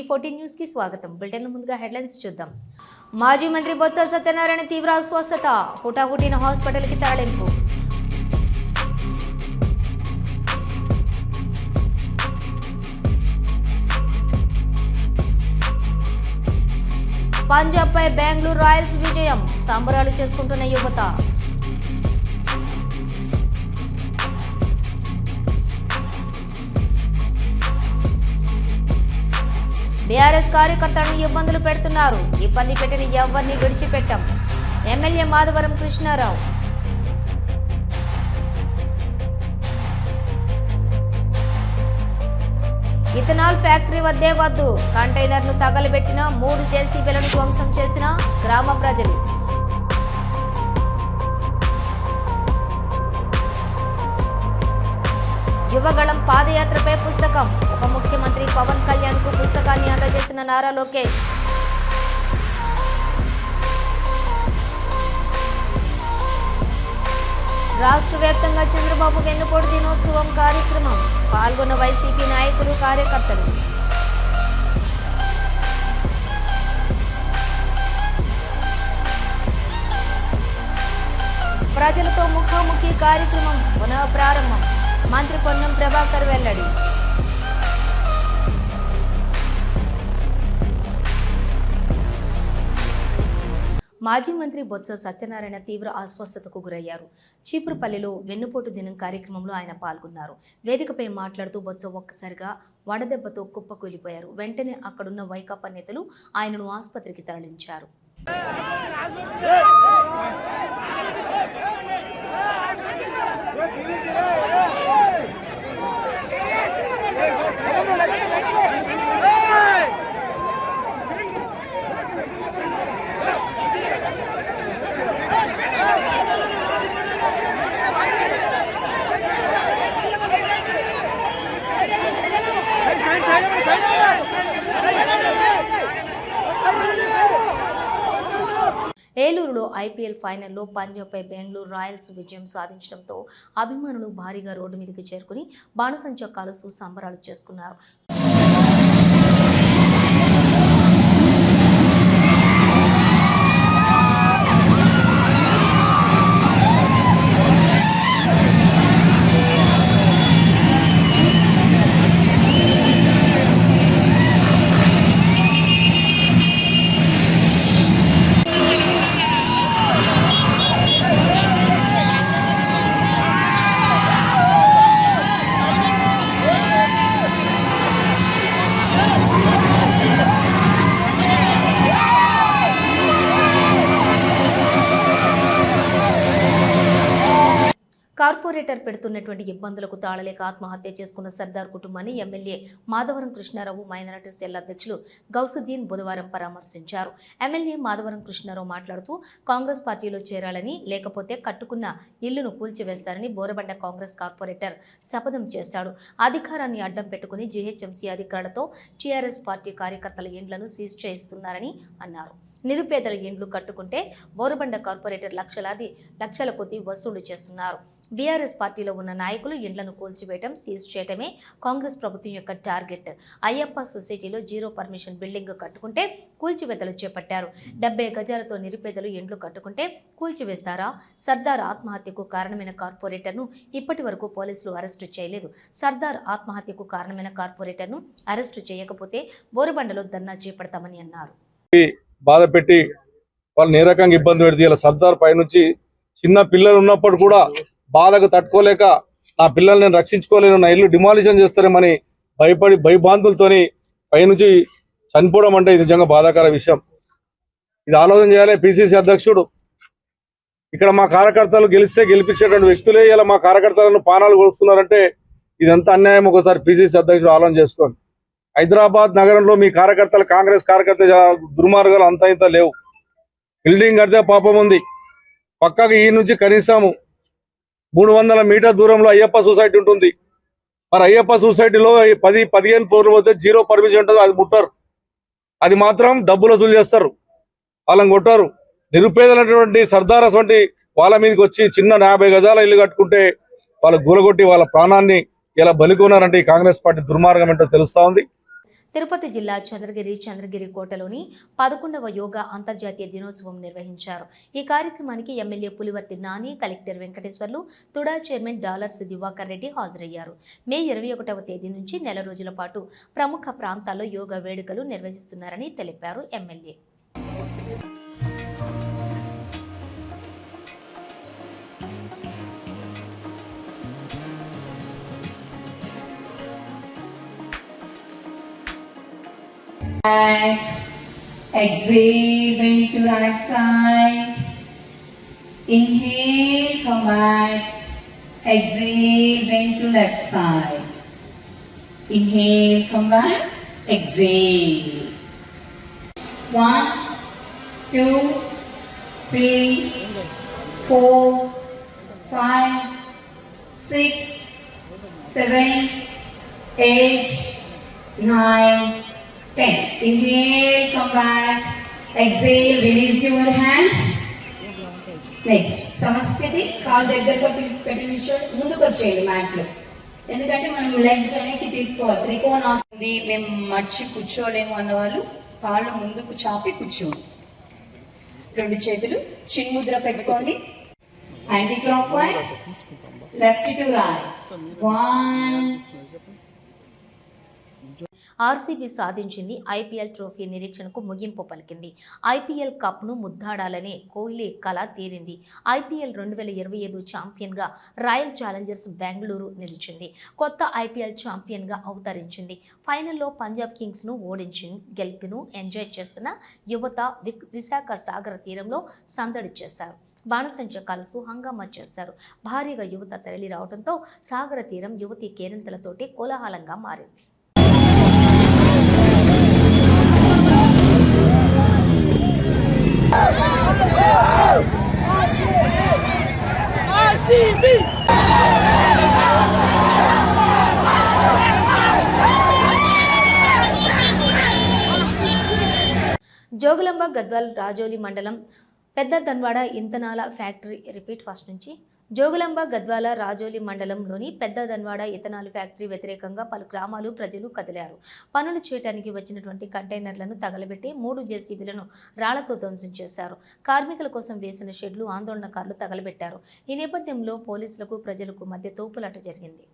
TV fourteen న్యూస్కి స్వాగతం. Bulletin ముందుగా హెడ్లైన్స్ చూద్దాం. మాజీ మంత్రి బొత్స సత్యనారాయణ తీవ్ర అస్వస్థత హుటాహుటిన హాస్పిటల్కి తరలింపు. పంజాబ్ పై బెంగళూరు రాయల్స్ విజయం సంబరాలు చేసుకుంటున్న యువత. బీఆర్ఎస్ కార్యకర్తలను ఇబ్బందులు పెడుతున్నారు. ఇబ్బంది పెట్టిన ఎవరిని విడిచిపెట్టాం. MLA Madhavaram Krishnarao. Ethanol factory వద్దే వద్దు. కంటైనర్ను తగలబెట్టిన మూడు జేసీబీలను ధ్వంసం చేసిన గ్రామ ప్రజలు. యువగళం పాదయాత్రపై పుస్తకం. ఉప ముఖ్యమంత్రి పవన్ కళ్యాణ్కు పుస్తకాన్ని అందజేసిన నారా లోకేష్. రాష్ట్ర వ్యాప్తంగా చంద్రబాబు వెన్నుపోటు దినోత్సవం కార్యక్రమం. పాల్గొన్న వైసీపీ నాయకులు కార్యకర్తలు. ప్రజలతో ముఖాముఖి కార్యక్రమం పునః ప్రారంభం మంత్రి పొన్నం ప్రభాకర్ వెల్లడి. మాజీ మంత్రి బొత్స సత్యనారాయణ తీవ్ర అస్వస్థతకు గురయ్యారు. చీపురుపల్లిలో వెన్నుపోటు దినం కార్యక్రమంలో ఆయన పాల్గొన్నారు. వేదికపై మాట్లాడుతూ బొత్స ఒక్కసారిగా వడదెబ్బతో కుప్పకూలిపోయారు. వెంటనే అక్కడున్న వైకాపా నేతలు ఆయనను ఆసుపత్రికి తరలించారు. ఐపీఎల్ ఫైనల్లో పంజాబ్పై బెంగళూరు రాయల్స్ విజయం సాధించడంతో అభిమానులు భారీగా రోడ్డు మీదకి చేరుకుని బాణసంచా కాలుస్తూ సంబరాలు చేసుకున్నారు. కార్పొరేటర్ పెడుతున్నటువంటి ఇబ్బందులకు తాళలేక ఆత్మహత్య చేసుకున్న సర్దార్ కుటుంబాన్ని MLA Madhavaram Krishnarao minority cell అధ్యక్షులు గౌసుద్దీన్ బుధవారం పరామర్శించారు. ఎమ్మెల్యే మాధవరం కృష్ణారావు మాట్లాడుతూ కాంగ్రెస్ పార్టీలో చేరాలని లేకపోతే కట్టుకున్న ఇల్లును కూల్చివేస్తారని బోరబండ కాంగ్రెస్ కార్పొరేటర్ శపథం చేశాడు. అధికారాన్ని అడ్డం పెట్టుకుని జీహెచ్ఎంసీ అధికారులతో టీఆర్ఎస్ పార్టీ కార్యకర్తల ఇండ్లను సీజ్ చేయిస్తున్నారని అన్నారు. నిరుపేదల ఇండ్లు కట్టుకుంటే బోరబండ కార్పొరేటర్ లక్షలాది లక్షల కొద్దీ వసూలు చేస్తున్నారు. బీఆర్ఎస్ పార్టీలో ఉన్న నాయకులు ఇండ్లను కూల్చివేయడం సీజ్ చేయడమే కాంగ్రెస్ ప్రభుత్వం యొక్క టార్గెట్. అయ్యప్ప సొసైటీలో జీరో పర్మిషన్ బిల్డింగ్ కట్టుకుంటే కూల్చివేతలు చేపట్టారు. డెబ్బై గజాలతో నిరుపేదలు ఇండ్లు కట్టుకుంటే కూల్చివేస్తారా? సర్దార్ ఆత్మహత్యకు కారణమైన కార్పొరేటర్ను ఇప్పటి వరకు పోలీసులు అరెస్టు చేయలేదు. సర్దార్ ఆత్మహత్యకు కారణమైన కార్పొరేటర్ను అరెస్టు చేయకపోతే బోరబండలో ధర్నా చేపడతామని అన్నారు. బాధ పెట్టి వాళ్ళని ఏ రకంగా ఇబ్బంది పెడితే ఇలా సర్దార్ పైనుంచి చిన్న పిల్లలు ఉన్నప్పుడు కూడా బాధకు తట్టుకోలేక నా పిల్లల్ని నేను రక్షించుకోలేను నా ఇల్లు డిమాలిషన్ చేస్తారేమని భయపడి భయభాంతులతోని పైనుంచి చనిపోవడం అంటే ఇది నిజంగా బాధాకర విషయం. ఇది ఆలోచన చేయాలి పిసిసి అధ్యక్షుడు. ఇక్కడ మా కార్యకర్తలు గెలిస్తే గెలిపించేటువంటి వ్యక్తులే ఇలా మా కార్యకర్తలను పానాలు కొలుస్తున్నారంటే ఇదంతా అన్యాయం. ఒకసారి పిసిసి అధ్యక్షుడు ఆలోచన చేసుకోండి. హైదరాబాద్ నగరంలో మీ కార్యకర్తలు కాంగ్రెస్ కార్యకర్త దుర్మార్గాలు అంత ఇంత లేవు. బిల్డింగ్ కడితే పాపం ఉంది. పక్కకి ఈ నుంచి కనీసం మూడు వందల మీటర్ దూరంలో అయ్యప్ప సొసైటీ ఉంటుంది. మరి అయ్యప్ప సొసైటీలో పది పదిహేను పోర్లు పోతే జీరో పర్మిషన్ ఉంటుంది అది ముట్టరు. అది మాత్రం డబ్బులు వసూలు చేస్తారు. వాళ్ళని కొట్టారు. నిరుపేదలైనటువంటి సర్దారస్ వంటి వాళ్ళ మీదకి వచ్చి చిన్న యాభై గజాల ఇల్లు కట్టుకుంటే వాళ్ళు గూలగొట్టి వాళ్ళ ప్రాణాన్ని ఇలా బలికొన్నారంటే ఈ కాంగ్రెస్ పార్టీ దుర్మార్గం ఏంటో తెలుస్తా ఉంది. తిరుపతి జిల్లా చంద్రగిరి చంద్రగిరి కోటలోని పదకొండవ యోగా అంతర్జాతీయ దినోత్సవం నిర్వహించారు. ఈ కార్యక్రమానికి MLA Pulivarthi Nani collector Venkateswarlu TUDA chairman dollars Divakar Reddy హాజరయ్యారు. మే ఇరవై ఒకటవ తేదీ నుంచి నెల రోజుల పాటు ప్రముఖ ప్రాంతాల్లో యోగా వేడుకలు నిర్వహిస్తున్నారని తెలిపారు ఎమ్మెల్యే. Back. Exhale, bend to right side. Inhale, come back. Exhale, bend to left side. Inhale, come back. Exhale. One, two, three, four, five, six, seven, eight, nine, ten. Inhale, come back. Exhale, release your hands. Next సమస్థితి కాలు దగ్గరగా పెట్టి ముందుకు వచ్చేయండి మ్యాట్లో ఎందుకంటే మనం leg వెనక్కి తీసుకోవాలి. త్రికోణ త్రికోణాసంది మేము మర్చి కూర్చోలేము అన్నవాళ్ళు కాళ్ళు ముందుకు చాపి కూర్చోండి. రెండు చేతులు చిన్ముద్ర పెట్టుకోండి. Anti clockwise left to right one RCB సాధించింది ఐపీఎల్ ట్రోఫీ నిరీక్షణకు ముగింపు పలికింది. ఐపీఎల్ కప్ను ముద్దాడాలనే కోహ్లీ కళ తీరింది. ఐపీఎల్ రెండు వేల ఇరవై ఐదు ఛాంపియన్గా రాయల్ ఛాలెంజర్స్ బెంగళూరు నిలిచింది. కొత్త ఐపీఎల్ ఛాంపియన్గా అవతరించింది. ఫైనల్లో పంజాబ్ కింగ్స్ను ఓడించింది. గెలుపును ఎంజాయ్ చేస్తున్న యువత వి- విశాఖ సాగర తీరంలో సందడి చేశారు. బాణసంచ కలుసు హంగామా చేశారు. భారీగా యువత తరలి రావడంతో సాగర తీరం యువతి కేరింతలతోటి కోలాహలంగా మారింది. గద్వాల్ రాజోలి మండలం పెద్ద Dhanwada ethanol factory repeat first నుంచి జోగులాంబ గద్వాల రాజోలి మండలంలోని పెద్ద దన్వాడ ఇథనాల్ ఫ్యాక్టరీ వ్యతిరేకంగా పలు గ్రామాలు ప్రజలు కదిలారు. పనులు చేయడానికి వచ్చినటువంటి కంటైనర్లను తగలబెట్టి మూడు జేసీబీలను రాళ్ళతో ధ్వంసం చేశారు. కార్మికుల కోసం వేసిన షెడ్లు ఆందోళనకారులు తగలబెట్టారు. ఈ నేపథ్యంలో పోలీసులకు ప్రజలకు మధ్య తోపులాట జరిగింది.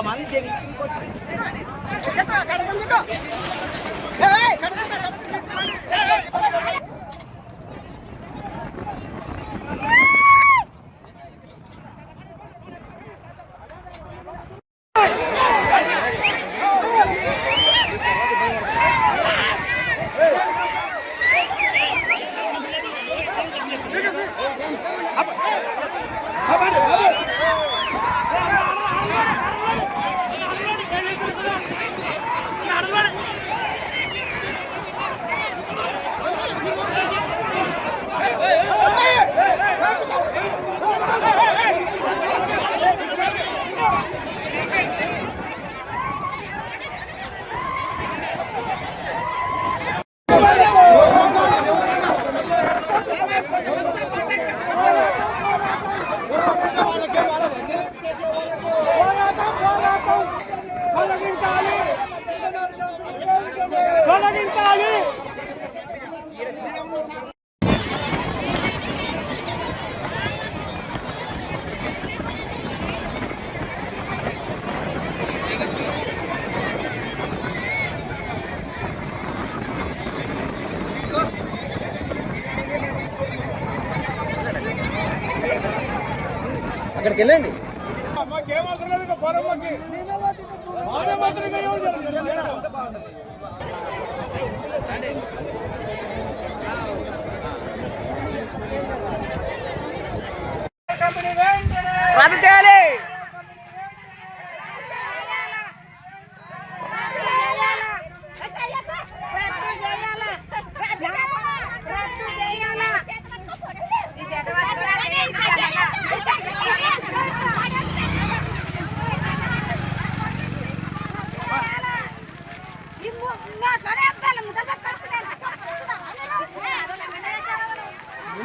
તમારી દેવી అక్కడికి వెళ్ళండి మాకేం అవసరం లేదు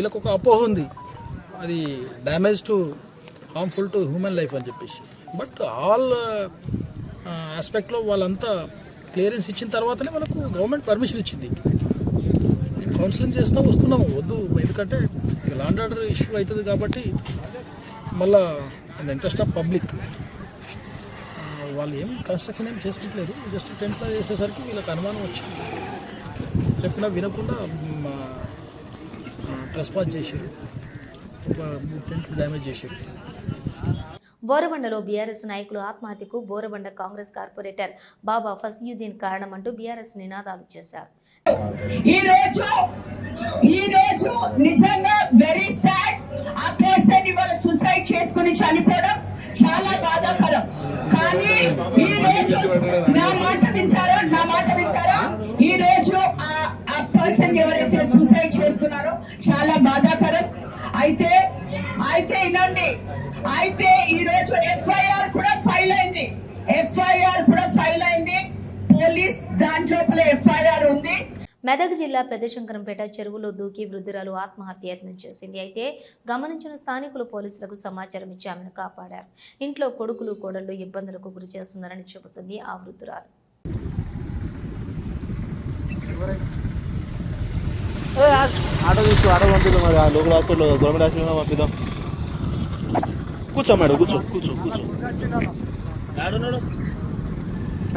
వీళ్ళకు ఒక అపోహ ఉంది. అది damage to harmful to human life అని చెప్పేసి. బట్ ఆల్ ఆస్పెక్ట్లో వాళ్ళంతా క్లియరెన్స్ ఇచ్చిన తర్వాతనే మనకు గవర్నమెంట్ పర్మిషన్ ఇచ్చింది. కౌన్సిలింగ్ చేస్తూ వస్తున్నాము. వద్దు ఎందుకంటే లాండ్ ఆర్డర్ ఇష్యూ అవుతుంది కాబట్టి మళ్ళా ఇంట్రెస్ట్ ఆఫ్ పబ్లిక్ వాళ్ళు ఏం కన్స్ట్రక్షన్ ఏం చేసుకోవట్లేదు జస్ట్ టెంట్లో చేసేసరికి వీళ్ళకి అనుమానం వచ్చింది. చెప్పినా వినకుండా ట్రెస్పాస్ చేసారు ఒక మూడు టెంట్లు డ్యామేజ్ చేసారు బోరబండలో బీఆర్ఎస్ నాయకులు ఆత్మహత్యకు బోరబండ కాంగ్రెస్ కార్పొరేటర్ బాబా ఫసియుద్దీన్ కారణమంటూ బీఆర్ఎస్ నినాదాలు చేశారు. అయితే అయితే ఇనండి అయితే ఈ రోజు ఎఫ్ఐఆర్ కూడా ఫైల్ అయింది. ఎఫ్ఐఆర్ కూడా ఫైల్ అయింది. పోలీస్ దాంట్లో ఎఫ్ఐఆర్ ఉంది. మెదక్ జిల్లా పెద్దశంకరంపేట చెరువులో దూకి వృద్ధురాలు ఆత్మహత్య యత్నం చేసింది. అయితే గమనించిన స్థానికులు పోలీసులకు సమాచారం ఇచ్చి ఆమెను కాపాడారు. ఇంట్లో కొడుకులు కోడళ్ళు ఇబ్బందులకు గురి చేస్తున్నారని చెబుతుంది ఆ వృద్ధురాలు. ఆటో తీసుకో ఆటో పంపిద్దాం మరి లోకల్ హాస్పిటల్ గవర్నమెంట్ హాస్పిటల్ పంపిద్దాం. కూర్చో మేడం కూర్చో కూర్చో కూర్చో.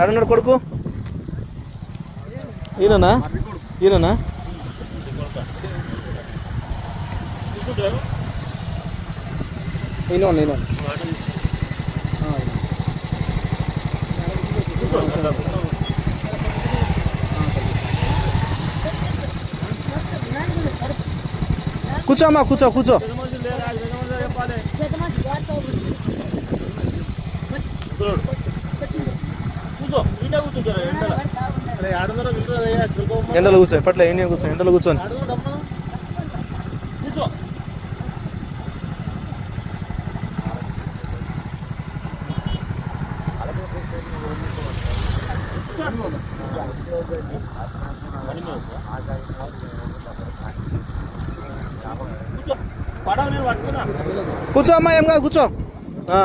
ఏడున్నాడు? కొడుకు? ఈయననా? ఈయననా? నేను నేను కూర్చో అమ్మా కూర్చో కూర్చో. ఎండలో కూర్చో ఎప్పట్లో ఏం కూర్చో ఎండలో కూర్చొని కూర్చో అమ్మా ఏం కాదు కూర్చో ఆ.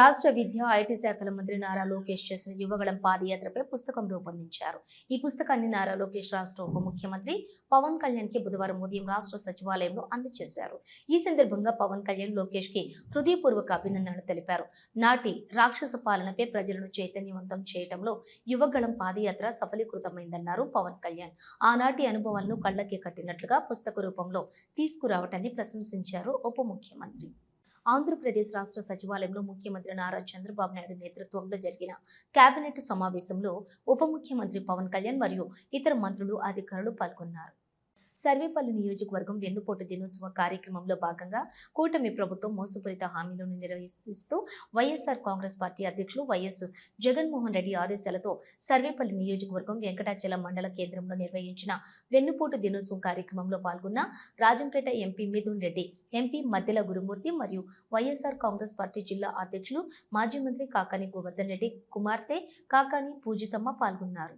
రాష్ట్ర విద్యా ఐటీ శాఖల మంత్రి నారా లోకేష్ చేసిన యువగళం పాదయాత్రపై పుస్తకం రూపొందించారు. ఈ పుస్తకాన్ని నారా లోకేష్ రాష్ట్ర ఉప ముఖ్యమంత్రి పవన్ కళ్యాణ్కి బుధవారం ఉదయం రాష్ట్ర సచివాలయంలో అందజేశారు. ఈ సందర్భంగా పవన్ కళ్యాణ్ లోకేష్కి హృదయపూర్వక అభినందనలు తెలిపారు. నాటి రాక్షస పాలనపై ప్రజలను చైతన్యవంతం చేయటంలో యువగళం పాదయాత్ర సఫలీకృతమైందన్నారు పవన్ కళ్యాణ్. ఆనాటి అనుభవాలను కళ్ళకి కట్టినట్లుగా పుస్తక రూపంలో తీసుకురావటాన్ని ప్రశంసించారు ఉప ముఖ్యమంత్రి. ఆంధ్రప్రదేశ్ రాష్ట్ర సచివాలయంలో ముఖ్యమంత్రి నారా చంద్రబాబు నాయుడు నేతృత్వంలో జరిగిన కేబినెట్ సమావేశంలో ఉప ముఖ్యమంత్రి పవన్ కళ్యాణ్ మరియు ఇతర మంత్రులు అధికారులు పాల్గొన్నారు. సర్వేపల్లి నియోజకవర్గం వెన్నుపోటు దినోత్సవ కార్యక్రమంలో భాగంగా కూటమి ప్రభుత్వం మోసపూరిత హామీలను నిర్వహిస్తూ వైఎస్ఆర్ కాంగ్రెస్ పార్టీ అధ్యక్షులు వైఎస్ జగన్మోహన్ రెడ్డి ఆదేశాలతో సర్వేపల్లి నియోజకవర్గం వెంకటాచల మండల కేంద్రంలో నిర్వహించిన వెన్నుపోటు దినోత్సవం కార్యక్రమంలో పాల్గొన్న రాజంపేట ఎంపీ మిథున్ రెడ్డి ఎంపీ మద్దెల గురుమూర్తి మరియు వైఎస్ఆర్ కాంగ్రెస్ పార్టీ జిల్లా అధ్యక్షులు మాజీ మంత్రి కాకాని గోవర్ధన్ రెడ్డి కుమార్తె కాకాని పూజితమ్మ పాల్గొన్నారు.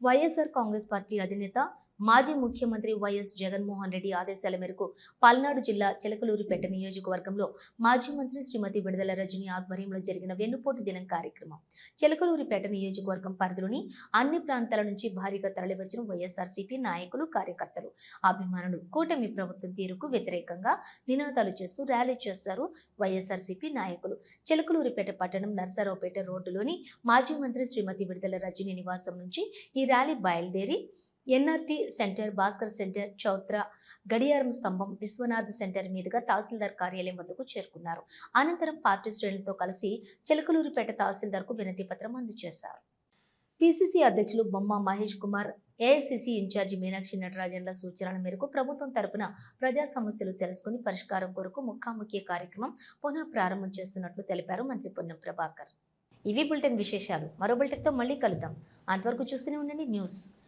వైఎస్ఆర్ కాంగ్రెస్ పార్టీ అధినేత మాజీ ముఖ్యమంత్రి వైఎస్ జగన్మోహన్ రెడ్డి ఆదేశాల మేరకు పల్నాడు జిల్లా చిలకలూరిపేట నియోజకవర్గంలో మాజీ మంత్రి శ్రీమతి విడుదల రజని ఆధ్వర్యంలో జరిగిన వెన్నుపోటు దినం కార్యక్రమం. చిలకలూరిపేట నియోజకవర్గం పరిధిలోని అన్ని ప్రాంతాల నుంచి భారీగా తరలివచ్చిన వైఎస్ఆర్సీపీ నాయకులు కార్యకర్తలు. అభిమానులు కూటమి ప్రభుత్వం తీరుకు వ్యతిరేకంగా నినాదాలు చేస్తూ ర్యాలీ చేశారు వైఎస్ఆర్సీపీ నాయకులు. చిలకలూరిపేట పట్టణం నర్సారావుపేట రోడ్డులోని మాజీ మంత్రి శ్రీమతి విడుదల రజని నివాసం నుంచి ఈ ర్యాలీ బయలుదేరి NRT centre Bhaskar centre Chowthra గడియారం స్తంభం విశ్వనాథ్ సెంటర్ మీదుగా తహసీల్దార్ కార్యాలయం వద్దకు చేరుకున్నారు. అనంతరం పార్టీ శ్రేణులతో కలిసి చిలకలూరిపేట తహసీల్దార్కు వినతి పత్రం అందజేశారు. పిసిసి అధ్యక్షులు బొమ్మ మహేష్ కుమార్ ఏఐసిసి ఇన్ఛార్జి మీనాక్షి నటరాజన్ల సూచనల మేరకు ప్రభుత్వం తరపున ప్రజా సమస్యలు తెలుసుకుని పరిష్కారం కొరకు ముఖాముఖి కార్యక్రమం పునః ప్రారంభం చేస్తున్నట్లు తెలిపారు మంత్రి పొన్నం ప్రభాకర్. ఇవి బులెటిన్ విశేషాలు. మరో బులెటిన్తో మళ్ళీ కలుద్దాం. అంతవరకు చూస్తూనే ఉండండి న్యూస్.